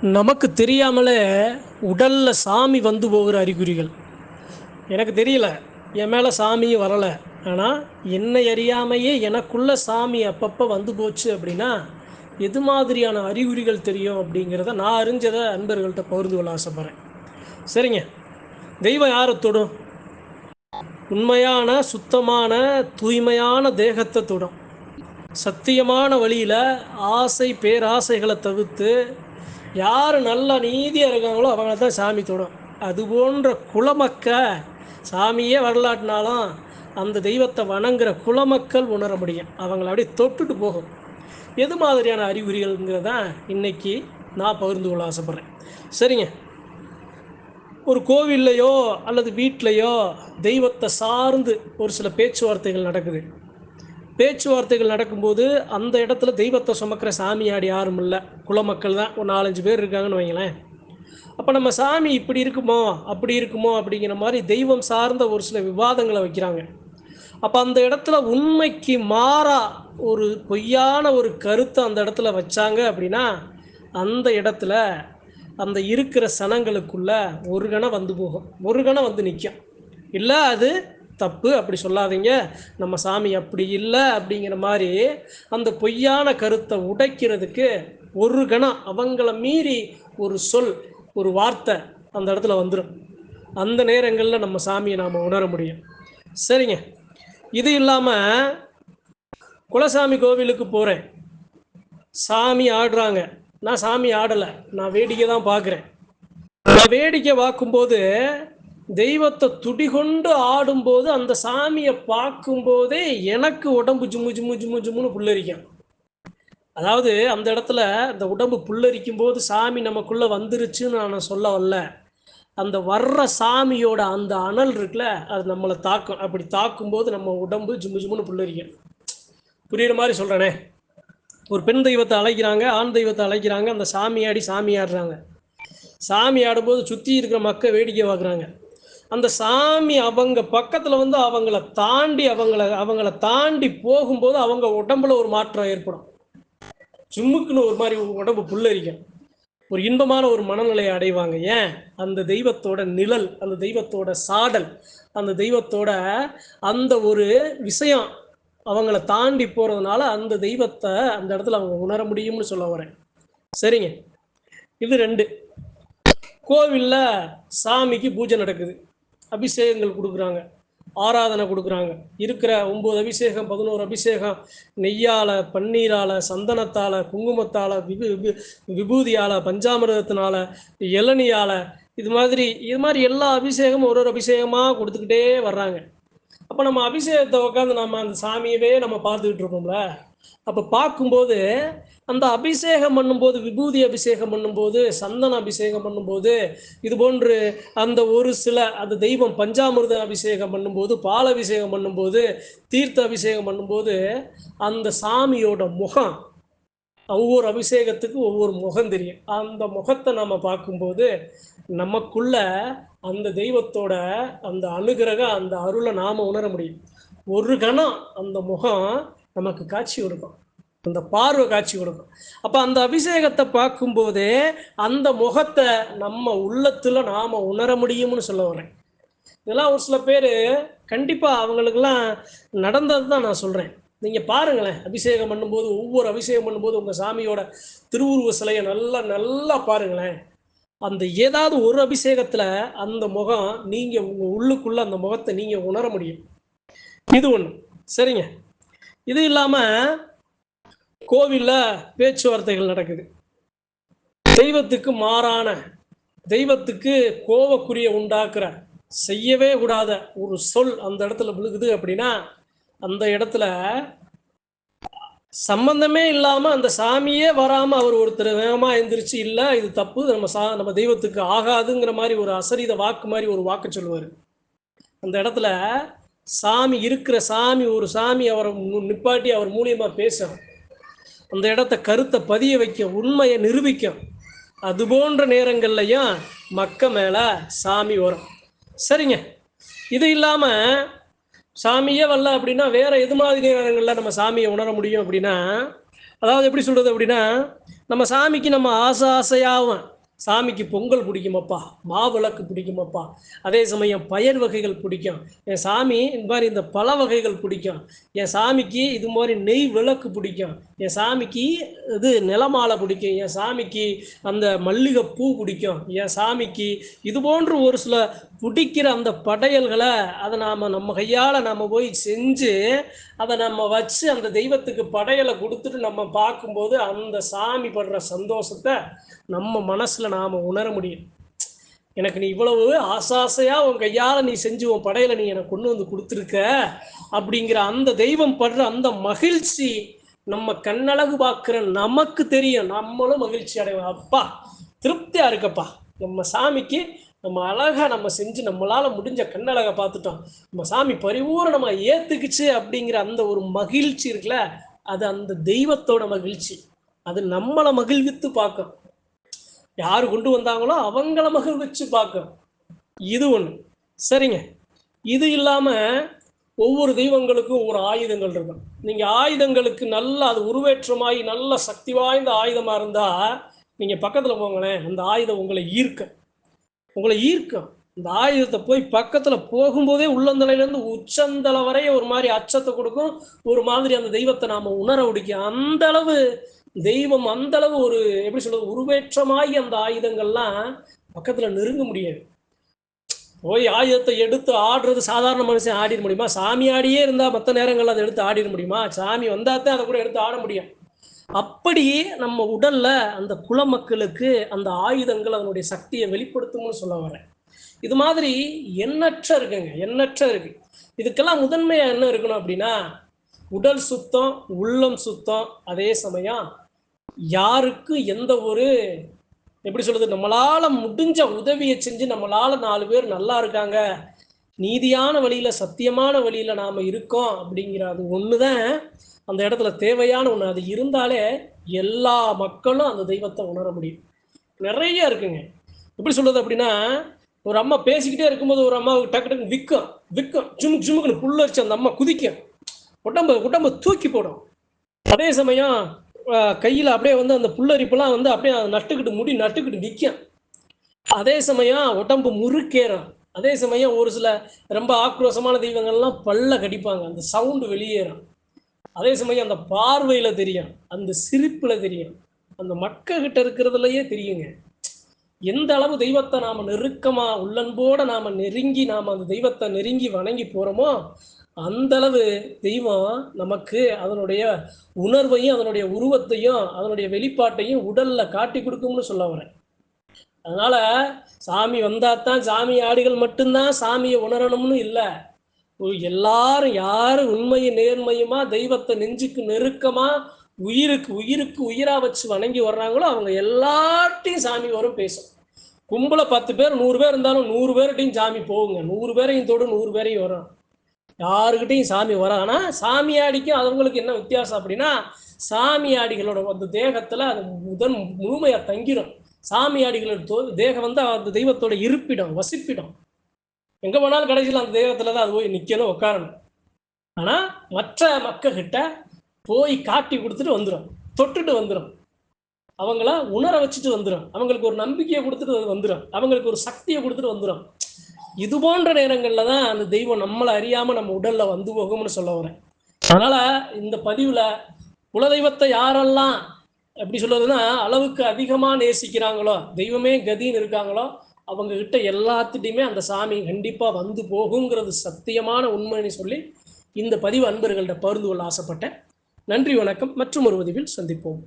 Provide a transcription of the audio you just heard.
நமக்கு தெரியாமலே உடலில் சாமி வந்து போகிற அறிகுறிகள். எனக்கு தெரியல. என் மேலே சாமியும் வரலை. ஆனால் என்னை அறியாமையே எனக்குள்ளே சாமி அப்பப்போ வந்து போச்சு அப்படின்னா எது மாதிரியான அறிகுறிகள் தெரியும் அப்படிங்கிறத நான் அறிஞ்சதை அன்பர்கள்ட்ட பகிர்ந்து கொள்ள ஆசைப்பட்றேன். சரிங்க. தெய்வம் யாரை தொடும்? உண்மையான சுத்தமான தூய்மையான தேகத்தை தொடும். சத்தியமான வழியில் ஆசை பேராசைகளை தவிர்த்து யார் நல்ல நீதியாக இருக்காங்களோ அவங்கள தான் சாமி தொடும். அது போன்ற குலமக்க சாமியே வரலாற்றினாலும் அந்த தெய்வத்தை வணங்குற குலமக்கள் உணர முடியும். அவங்கள அப்படியே தொட்டுட்டு போகும். எது மாதிரியான அறிகுறிகள்ங்கிறதான் இன்னைக்கு நான் பகிர்ந்து கொள்ள ஆசைப்பட்றேன். சரிங்க. ஒரு கோவில்லையோ அல்லது வீட்லேயோ தெய்வத்தை சார்ந்து ஒரு சில பேச்சுவார்த்தைகள் நடக்குது. பேச்சுவார்த்தைகள் நடக்கும்போது அந்த இடத்துல தெய்வத்தை சுமக்கிற சாமியாடி யாரும் இல்லை. குலமக்கள் தான். ஒரு நாலஞ்சு பேர் இருக்காங்கன்னு வைங்களேன். அப்போ நம்ம சாமி இப்படி இருக்குமோ அப்படி இருக்குமோ அப்படிங்கிற மாதிரி தெய்வம் சார்ந்த ஒரு சில விவாதங்களை வைக்கிறாங்க. அப்போ அந்த இடத்துல உண்மைக்கு மாறா ஒரு பொய்யான ஒரு கருத்தை அந்த இடத்துல வச்சாங்க அப்படின்னா அந்த இடத்துல அந்த இருக்கிற சனங்களுக்குள்ள ஒரு கணம் வந்து போகும். ஒரு கணம் வந்து நிற்கும் இல்லை அது தப்பு அப்படி சொல்லாதீங்க. நம்ம சாமி அப்படி இல்லை அப்படிங்கிற மாதிரி அந்த பொய்யான கருத்தை உடைக்கிறதுக்கு ஒரு கணம் அவங்கள மீறி ஒரு சொல் ஒரு வார்த்தை அந்த இடத்துல வந்துடும் அந்த நேரங்களில் நம்ம சாமியை நாம் உணர முடியும். சரிங்க. இது இல்லாமல் குலசாமி கோவிலுக்கு போகிறேன் சாமி ஆடுறாங்க. நான் சாமி ஆடலை. நான் வேடிக்கை தான் பார்க்குறேன் நான் வேடிக்கை பார்க்கும்போது தெய்வத்தை துடிகொண்டு ஆடும்போது அந்த சாமியை பார்க்கும்போதே எனக்கு உடம்பு ஜும்மு ஜும்மு ஜும்மு ஜும்முன்னு புல்லரிக்கும். அதாவது அந்த இடத்துல அந்த உடம்பு புல்லரிக்கும் போது சாமி நமக்குள்ளே வந்துருச்சுன்னு நான் சொல்ல வரல. அந்த வர்ற சாமியோட அந்த அனல் இருக்குல்ல அது நம்மளை தாக்கும். அப்படி தாக்கும்போது நம்ம உடம்பு ஜும்மு ஜும்முன்னு புல்லரிக்கும். புரியுற மாதிரி சொல்கிறேனே ஒரு பெண் தெய்வத்தை அழைக்கிறாங்க ஆண் தெய்வத்தை அழைக்கிறாங்க அந்த சாமியாடி சாமி ஆடுறாங்க. சாமி ஆடும்போது சுற்றி இருக்கிற மக்கள் வேடிக்கை பார்க்குறாங்க. அந்த சாமி அவங்க பக்கத்தில் வந்து அவங்கள தாண்டி அவங்கள அவங்கள தாண்டி போகும்போது அவங்க உடம்புல ஒரு மாற்றம் ஏற்படும். சும்முக்குன்னு ஒரு மாதிரி உடம்பு புல்லரிக்கும் ஒரு இன்பமான ஒரு மனநிலையை அடைவாங்க. ஏன்? அந்த தெய்வத்தோட நிழல் அந்த தெய்வத்தோட சாடல் அந்த தெய்வத்தோட அந்த ஒரு விஷயம் அவங்கள தாண்டி போகிறதுனால அந்த தெய்வத்தை அந்த இடத்துல அவங்க உணர முடியும்னு சொல்ல வரேன். சரிங்க. இது ரெண்டு. கோவிலில் சாமிக்கு பூஜை நடக்குது. அபிஷேகங்கள் கொடுக்குறாங்க. ஆராதனை கொடுக்குறாங்க. இருக்கிற ஒம்பது அபிஷேகம் பதினோரு அபிஷேகம் நெய்யால் பன்னீரால் சந்தனத்தால் குங்குமத்தால் விபு விபு விபூதியால் பஞ்சாமிரதத்தினால இளநியால் இது மாதிரி இது மாதிரி எல்லா அபிஷேகமும் ஒரு ஒரு அபிஷேகமாக கொடுத்துக்கிட்டே வர்றாங்க. அப்போ நம்ம அபிஷேகத்தை உட்காந்து நம்ம அந்த சாமியவே நம்ம பார்த்துக்கிட்டு இருப்போம்ல. அப்போ பார்க்கும்போது அந்த அபிஷேகம் பண்ணும்போது விபூதி அபிஷேகம் பண்ணும்போது சந்தன அபிஷேகம் பண்ணும்போது இது போன்று அந்த ஒரு சில அந்த தெய்வம் பஞ்சாமிர்த அபிஷேகம் பண்ணும்போது பால் அபிஷேகம் பண்ணும்போது தீர்த்த அபிஷேகம் பண்ணும்போது அந்த சாமியோட முகம் ஒவ்வொரு அபிஷேகத்துக்கு ஒவ்வொரு முகம் தெரியும். அந்த முகத்தை நம்ம பார்க்கும்போது நமக்குள்ள அந்த தெய்வத்தோட அந்த அனுகிரகம் அந்த அருளை நாம் உணர முடியும். ஒரு கணம் அந்த முகம் நமக்கு காட்சி கொடுக்கும். அந்த பார்வை காட்சி கொடுக்கும். அப்போ அந்த அபிஷேகத்தை பார்க்கும்போதே அந்த முகத்தை நம்ம உள்ளத்தில் நாம் உணர முடியும்னு சொல்ல வரேன். இதெல்லாம் ஒரு சில பேர் கண்டிப்பாக அவங்களுக்கெல்லாம் நடந்தது தான் நான் சொல்கிறேன் நீங்கள் பாருங்களேன் அபிஷேகம் பண்ணும்போது ஒவ்வொரு அபிஷேகம் பண்ணும்போது உங்கள் சாமியோட திருவுருவ சிலையை நல்லா நல்லா பாருங்களேன். அந்த ஏதாவது ஒரு அபிஷேகத்தில் அந்த முகம் நீங்கள் உங்கள் உள்ளுக்குள்ளே அந்த முகத்தை நீங்கள் உணர முடியும். இது ஒன்று சரிங்க. இது இல்லாமல் கோவிலில் பேச்சுவார்த்தைகள் நடக்குது. தெய்வத்துக்கு மாறான தெய்வத்துக்கு கோவக்குரிய உண்டாக்குற செய்யவே கூடாத ஒரு சொல் அந்த இடத்துல விழுகுது அப்படின்னா அந்த இடத்துல சம்பந்தமே இல்லாம அந்த சாமியே வராம அவர் ஒருத்தர் வேகமா எந்திரிச்சு இல்ல இது தப்பு. நம்ம சா நம்ம தெய்வத்துக்கு ஆகாதுங்கிற மாதிரி ஒரு அசரித வாக்கு மாதிரி ஒரு வாக்கு சொல்லுவார். அந்த இடத்துல சாமி இருக்கிற சாமி ஒரு சாமி அவரை நிப்பாட்டி அவர் மூலியமா பேசும் அந்த இடத்த கருத்தை பதிய வைக்க உண்மையை நிரூபிக்கும் அது போன்ற நேரங்கள்லையும் மக்க மேல சாமி வரும். சரிங்க. இது இல்லாமல் சாமியே வரல அப்படின்னா வேற எது மாதிரி நேரங்களில் நம்ம சாமியை உணர முடியும் அப்படின்னா அதாவது எப்படி சொல்றது அப்படின்னா நம்ம சாமிக்கு நம்ம ஆசை ஆசையாகவும் சாமிக்கு பொங்கல் பிடிக்குமப்பா? மாவிளக்கு பிடிக்குமப்பா? அதே சமயம் பயிர் வகைகள் பிடிக்கும். என் சாமி இந்த மாதிரி இந்த பழ வகைகள் பிடிக்கும். என் சாமிக்கு இது மாதிரி நெய் விளக்கு பிடிக்கும். என் சாமிக்கு இது நிலமாலை பிடிக்கும். என் சாமிக்கு அந்த மல்லிகை பூ பிடிக்கும். என் சாமிக்கு இது போன்று ஒரு சில பிடிக்கிற அந்த படையல்களை அதை நாம் நம்ம கையால் நம்ம போய் செஞ்சு அதை நம்ம வச்சு அந்த தெய்வத்துக்கு படையலை கொடுத்துட்டு நம்ம பார்க்கும்போது அந்த சாமி படுற சந்தோஷத்தை நம்ம மனசில் நாம் உணர முடியும். எனக்கு நீ இவ்வளவு ஆசாசையாக உன் கையால் நீ செஞ்சு உன் படையில் நீ எனக்கு கொண்டு வந்து கொடுத்துருக்க அப்படிங்கிற அந்த தெய்வம் படுற அந்த மகிழ்ச்சி நம்ம கண்ணழகு பார்க்குற நமக்கு தெரியும். நம்மளும் மகிழ்ச்சி அடைவோம். அப்பா திருப்தியாக இருக்கப்பா. நம்ம சாமிக்கு நம்ம அழகா நம்ம செஞ்சு நம்மளால முடிஞ்ச கண்ணழகை பார்த்துட்டோம். நம்ம சாமி பரிபூரணமா ஏத்துக்குச்சு அப்படிங்கிற அந்த ஒரு மகிழ்ச்சி இருக்குல்ல அது அந்த தெய்வத்தோட மகிழ்ச்சி. அது நம்மளை மகிழ்வித்து பார்க்கும். யார் கொண்டு வந்தாங்களோ அவங்கள மகிழ்விச்சு பார்க்கும் இது ஒன்று சரிங்க. இது இல்லாமல் ஒவ்வொரு தெய்வங்களுக்கும் ஒவ்வொரு ஆயுதங்கள் இருக்கும். நீங்கள் ஆயுதங்களுக்கு நல்ல அது உருவேற்றமாகி நல்ல சக்தி வாய்ந்த ஆயுதமாக இருந்தால் நீங்கள் பக்கத்தில் போங்களேன் அந்த ஆயுதம் உங்களை ஈர்க்கும். உங்களை ஈர்க்கும். இந்த ஆயுதத்தை போய் பக்கத்தில் போகும்போதே உள்ளந்தலையிலேருந்து உச்சந்தலை வரைய ஒரு மாதிரி அச்சத்தை கொடுக்கும். ஒரு மாதிரி அந்த தெய்வத்தை நாம் உணர முடிக்கும். அந்த அளவு தெய்வம் அந்த அளவு ஒரு எப்படி சொல்றது உருவேற்றமாகி அந்த ஆயுதங்கள்லாம் பக்கத்தில் நெருங்க முடியாது. போய் ஆயுதத்தை எடுத்து ஆடுறது சாதாரண மனுஷன் ஆடிட முடியுமா? சாமி ஆடியே இருந்தால் மற்ற நேரங்களில் அதை எடுத்து ஆடிட முடியுமா? சாமி வந்தால் தான் அதை கூட எடுத்து ஆட முடியும். அப்படி நம்ம உடல்ல அந்த குல மக்களுக்கு அந்த ஆயுதங்கள் அதனுடைய சக்தியை வெளிப்படுத்தும்னு சொல்ல வரேன். இது மாதிரி எண்ணற்ற இருக்குங்க எண்ணற்ற இருக்கு. இதுக்கெல்லாம் முதன்மையா என்ன இருக்கணும் அப்படின்னா உடல் சுத்தம் உள்ளம் சுத்தம் அதே சமயம் யாருக்கு எந்த ஒரு எப்படி சொல்றது நம்மளால முடிஞ்ச உதவியை செஞ்சு நம்மளால நாலு பேர் நல்லா இருக்காங்க. நீதியான வழியில சத்தியமான வழியில நாம இருக்கோம் அப்படிங்கிற அது ஒண்ணுதான் அந்த இடத்துல தேவையான ஒண்ணு. அது இருந்தாலே எல்லா மக்களும் அந்த தெய்வத்தை உணர முடியும். நிறைய இருக்குங்க. எப்படி சொல்றது அப்படின்னா ஒரு அம்மா பேசிக்கிட்டே இருக்கும்போது ஒரு அம்மாவுக்கு டக்கு டக்கு விற்கும் விற்கும் ஜுமுக் ஜுமுக்குன்னு புல்லரிச்சு அந்த அம்மா குதிக்கும். உடம்பு உடம்பு தூக்கி போடும். அதே சமயம் கையில் அப்படியே வந்து அந்த புல்லரிப்பெல்லாம் வந்து அப்படியே நட்டுக்கிட்டு முடி நட்டுக்கிட்டு நிற்கும் அதே சமயம் உடம்பு முறுக்கேறும். அதே சமயம் ஒரு சில ரொம்ப ஆக்ரோஷமான தெய்வங்கள்லாம் பல்ல கடிப்பாங்க. அந்த சவுண்டு வெளியேறும். அதே சமயம் அந்த பார்வையில் தெரியும். அந்த சிரிப்பில் தெரியும். அந்த மக்கள்கிட்ட இருக்கிறதுலையே தெரியுங்க. எந்த அளவு தெய்வத்தை நாம் நெருக்கமாக உள்ளன்போட நாம் நெருங்கி நாம் அந்த தெய்வத்தை நெருங்கி வணங்கி போகிறோமோ அந்த அளவு தெய்வம் நமக்கு அதனுடைய உணர்வையும் அதனுடைய உருவத்தையும் அதனுடைய வெளிப்பாட்டையும் உடல்ல காட்டி கொடுக்கும்னு சொல்ல வரேன். அதனால சாமி வந்தாதான் சாமி ஆடிகள் மட்டும்தான் சாமியை உணரணும்னு இல்லை. எல்லாரும் யாரு உண்மையும் நேர்மையுமா தெய்வத்தை நெஞ்சுக்கு நெருக்கமா உயிருக்கு உயிருக்கு உயிரா வச்சு வணங்கி வர்றாங்களோ அவங்க எல்லார்ட்டையும் சாமி வரும் பேசும். கும்பல பத்து பேர் நூறு பேர் இருந்தாலும் நூறு பேர்கிட்டையும் சாமி போகுங்க. நூறு பேரையும் தொடு நூறு பேரையும் வரும். யாருக்கிட்டையும் சாமி வராது. ஆனால் சாமியாடிக்கும் அவங்களுக்கு என்ன வித்தியாசம் அப்படின்னா சாமியாடிகளோட அந்த தேகத்தில் அது முதன் முழுமையாக தங்கிடும் சாமியாடிகளோட தேகம் வந்து அந்த தெய்வத்தோட இருப்பிடம் வசிப்பிடம். எங்கே போனாலும் கடைசியில் அந்த தெய்வத்தில் தான் அது போய் நிற்கணும் உட்காரணும். ஆனால் மற்ற மக்கள்கிட்ட போய் காட்டி கொடுத்துட்டு வந்துடும் தொட்டுட்டு வந்துடும் அவங்கள உணர வச்சுட்டு வந்துடும் அவங்களுக்கு ஒரு நம்பிக்கையை கொடுத்துட்டு வந்துடும் அவங்களுக்கு ஒரு சக்தியை கொடுத்துட்டு வந்துடும் இது போன்ற நேரங்களில் தான் அந்த தெய்வம் நம்மளை அறியாமல் நம்ம உடலில் வந்து போகும்னு சொல்ல வரேன். அதனால் இந்த பதிவில் குலதெய்வத்தை யாரெல்லாம் எப்படி சொல்றதுன்னா அளவுக்கு அதிகமாக நேசிக்கிறாங்களோ தெய்வமே கதின்னு இருக்காங்களோ அவங்க கிட்ட எல்லாத்துட்டையுமே அந்த சாமி கண்டிப்பாக வந்து போகுங்கிறது சத்தியமான உண்மைன்னு சொல்லி இந்த பதிவு அன்பர்கள்ட்ட பகிர்ந்து கொள்ள ஆசைப்பட்டேன். நன்றி வணக்கம். மற்றும் ஒரு பதிவில் சந்திப்போம்.